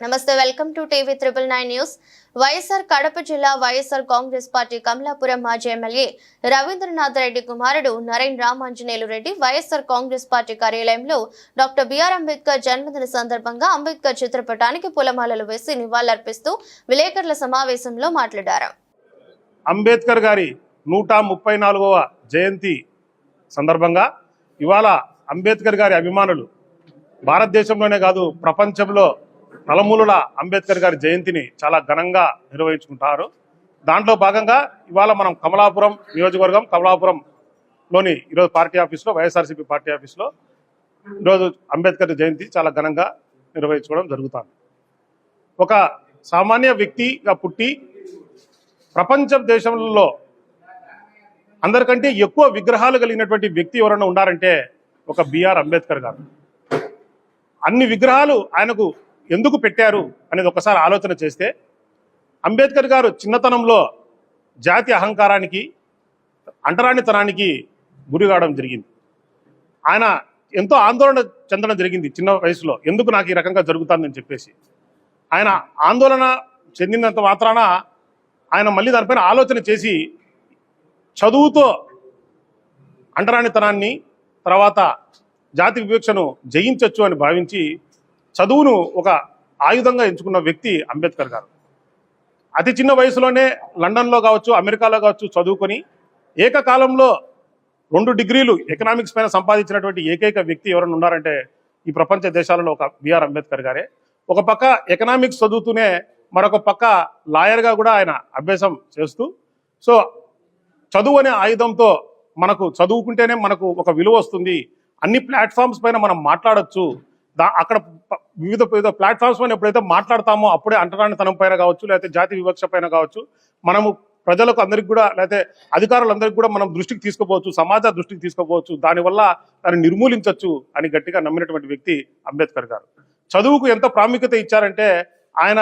నమస్తే welcome to TV triple nine news. YSR Kadapa జిల్లా YSR Congress party Kamalapuram మాజీ MLA Ravindranath Reddy కుమారుడు నరేన్ రామాంజనేయులు రెడ్డి వైఎస్ఆర్ కాంగ్రెస్ పార్టీ కార్యాలయంలో డాక్టర్ బిఆర్ అంబేద్కర్ జన్మదిన సందర్భంగా అంబేద్కర్ చిత్రపటానికి పూలమాలలు వేసి నివాళులర్పిస్తూ విలేకరుల సమావేశంలో మాట్లాడారు. అంబేద్కర్ గారి నూట ముప్పై నాలుగవ జయంతి సందర్భంగా ఇవాళ అంబేద్కర్ గారి అభిమానులు భారతదేశంలోనే కాదు ప్రపంచంలో తలమూలుల అంబేద్కర్ గారి జయంతిని చాలా ఘనంగా నిర్వహించుకుంటారు. దాంట్లో భాగంగా ఇవాళ మనం కమలాపురం నియోజకవర్గం కమలాపురంలోని ఈరోజు పార్టీ ఆఫీస్లో వైఎస్ఆర్సీపీ పార్టీ ఆఫీస్లో ఈరోజు అంబేద్కర్ జయంతి చాలా ఘనంగా నిర్వహించుకోవడం జరుగుతుంది. ఒక సామాన్య వ్యక్తిగా పుట్టి ప్రపంచ దేశంలో అందరికంటే ఎక్కువ విగ్రహాలు కలిగినటువంటి వ్యక్తి ఎవరైనా ఉన్నారంటే ఒక బిఆర్ అంబేద్కర్ గారు. అన్ని విగ్రహాలు ఆయనకు ఎందుకు పెట్టారు అనేది ఒకసారి ఆలోచన చేస్తే అంబేద్కర్ గారు చిన్నతనంలో జాతి అహంకారానికి అంటరానితనానికి గురి కావడం జరిగింది. ఆయన ఎంతో ఆందోళన చెందడం జరిగింది చిన్న వయసులో. ఎందుకు నాకు ఈ రకంగా జరుగుతుందని చెప్పేసి. ఆయన ఆందోళన చెందినంత మాత్రాన ఆయన మళ్ళీ దానిపైన ఆలోచన చేసి చదువుతో అంటరానితనాన్ని తర్వాత జాతి వివక్షను జయించవచ్చు అని భావించి చదువును ఒక ఆయుధంగా ఎంచుకున్న వ్యక్తి అంబేద్కర్ గారు. అతి చిన్న వయసులోనే లండన్లో కావచ్చు అమెరికాలో కావచ్చు చదువుకొని ఏకకాలంలో రెండు డిగ్రీలు ఎకనామిక్స్ పైన సంపాదించినటువంటి ఏకైక వ్యక్తి ఎవరైనా ఉన్నారంటే ఈ ప్రపంచ దేశాలలో ఒక బిఆర్ అంబేద్కర్ గారే. ఒక పక్క ఎకనామిక్స్ చదువుతూనే మరొక పక్క లాయర్గా కూడా ఆయన అభ్యాసం చేస్తూ సో చదువు అనే ఆయుధంతో మనకు చదువుకుంటేనే మనకు ఒక విలువ వస్తుంది. అన్ని ప్లాట్ఫామ్స్ పైన మనం మాట్లాడచ్చు. దా అక్కడ వివిధ వివిధ ప్లాట్ఫామ్స్ పైన ఎప్పుడైతే మాట్లాడతామో అప్పుడే అంటరానితనం పైన కావచ్చు లేకపోతే జాతి వివక్ష పైన కావచ్చు మనము ప్రజలకు అందరికి కూడా లేకపోతే అధికారులందరికీ కూడా మనం దృష్టికి తీసుకోపోవచ్చు సమాజ దృష్టికి తీసుకోపోవచ్చు దానివల్ల దాన్ని నిర్మూలించవచ్చు అని గట్టిగా నమ్మినటువంటి వ్యక్తి అంబేద్కర్ గారు. చదువుకు ఎంత ప్రాముఖ్యత ఇచ్చారంటే ఆయన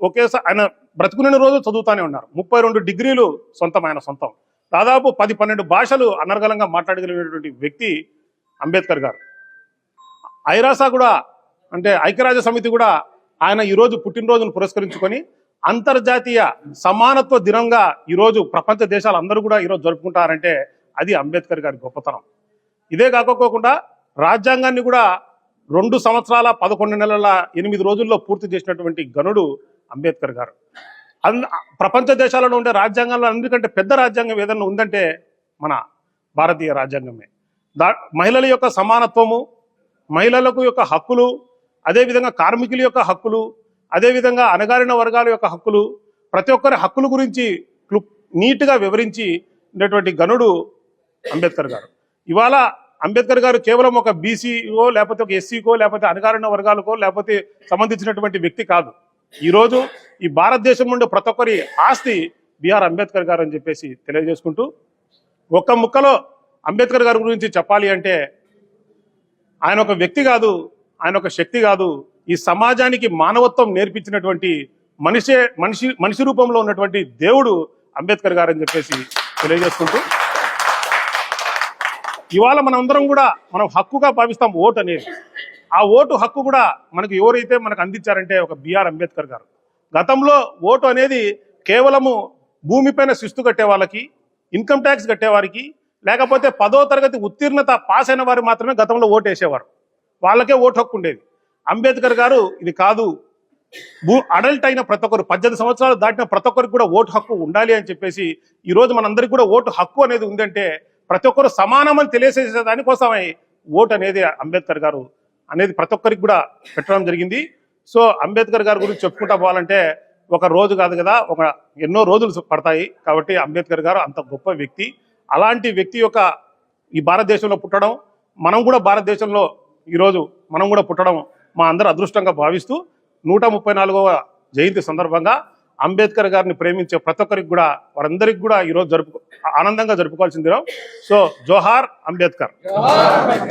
ఒకేసారి ఆయన బ్రతుకునే రోజు చదువుతానే ఉన్నారు. ముప్పై రెండు డిగ్రీలు సొంతం ఆయన సొంతం. దాదాపు పది పన్నెండు భాషలు అనర్గళంగా మాట్లాడగలిగినటువంటి వ్యక్తి అంబేద్కర్ గారు. ఐరాస కూడా అంటే ఐక్యరాజ్య సమితి కూడా ఆయన ఈరోజు పుట్టినరోజును పురస్కరించుకొని అంతర్జాతీయ సమానత్వ దినంగా ఈరోజు ప్రపంచ దేశాలు అందరూ కూడా ఈరోజు జరుపుకుంటారంటే అది అంబేద్కర్ గారి గొప్పతనం. ఇదే కాకపోకుండా రాజ్యాంగాన్ని కూడా రెండు సంవత్సరాల పదకొండు నెలల ఎనిమిది రోజుల్లో పూర్తి చేసినటువంటి గనుడు అంబేద్కర్ గారు. ప్రపంచ దేశాలలో ఉండే రాజ్యాంగంలో అన్నిటికంటే పెద్ద రాజ్యాంగం ఏదైనా ఉందంటే మన భారతీయ రాజ్యాంగమే. దా మహిళల యొక్క సమానత్వము మహిళలకు యొక్క హక్కులు అదేవిధంగా కార్మికుల యొక్క హక్కులు అదేవిధంగా అణగారిన వర్గాల యొక్క హక్కులు ప్రతి ఒక్కరి హక్కుల గురించి క్లు- నీట్గా వివరించి ఉండేటువంటి గనుడు అంబేద్కర్ గారు. ఇవాళ అంబేద్కర్ గారు కేవలం ఒక బీసీకో లేకపోతే ఒక ఎస్సీకో లేకపోతే అణగారిన వర్గాలకో లేకపోతే సంబంధించినటువంటి వ్యక్తి కాదు. ఈరోజు ఈ భారతదేశం నుండి ప్రతి ఒక్కరి ఆస్తి బిఆర్ అంబేద్కర్ గారు అని చెప్పేసి తెలియజేసుకుంటూ ఒక్క ముక్కలో అంబేద్కర్ గారి గురించి చెప్పాలి అంటే ఆయన ఒక వ్యక్తి కాదు ఆయన ఒక శక్తి కాదు. ఈ సమాజానికి మానవత్వం నేర్పించినటువంటి మనిషే మనిషి మనిషి రూపంలో ఉన్నటువంటి దేవుడు అంబేద్కర్ గారు అని చెప్పేసి తెలియజేసుకుంటూ ఇవాళ మనందరం కూడా మనం హక్కుగా భావిస్తాం ఓటు అనేది. ఆ ఓటు హక్కు కూడా మనకు ఎవరైతే మనకు అందించారంటే ఒక బిఆర్ అంబేద్కర్ గారు. గతంలో ఓటు అనేది కేవలము భూమిపైన శిస్తు కట్టే వాళ్ళకి ఇన్కమ్ ట్యాక్స్ కట్టేవారికి లేకపోతే పదో తరగతి ఉత్తీర్ణత పాస్ అయిన వారు మాత్రమే గతంలో ఓటు వేసేవారు వాళ్ళకే ఓటు హక్కు ఉండేది అంబేద్కర్ గారు ఇది కాదు. భూ అడల్ట్ అయిన ప్రతి ఒక్కరు పద్దెనిమిది సంవత్సరాలు దాటిన ప్రతి ఒక్కరికి కూడా ఓటు హక్కు ఉండాలి అని చెప్పేసి ఈరోజు మనందరికీ కూడా ఓటు హక్కు అనేది ఉందంటే ప్రతి ఒక్కరు సమానమని తెలియజేసే దానికోసమే ఓటు అనేది అంబేద్కర్ గారు అనేది ప్రతి ఒక్కరికి కూడా పెట్టడం జరిగింది. సో అంబేద్కర్ గారి గురించి చెప్పుకుంటా పోవాలంటే ఒక రోజు కాదు కదా ఒక ఎన్నో రోజులు పడతాయి కాబట్టి అంబేద్కర్ గారు అంత గొప్ప వ్యక్తి. అలాంటి వ్యక్తి యొక్క ఈ భారతదేశంలో పుట్టడం మనం కూడా భారతదేశంలో ఈరోజు మనం కూడా పుట్టడం మా అందరు అదృష్టంగా భావిస్తూ నూట ముప్పై నాలుగవ జయంతి సందర్భంగా అంబేద్కర్ గారిని ప్రేమించే ప్రతి ఒక్కరికి కూడా వారందరికి కూడా ఈరోజు జరుపు ఆనందంగా జరుపుకోవాల్సింది సో జోహార్ అంబేద్కర్.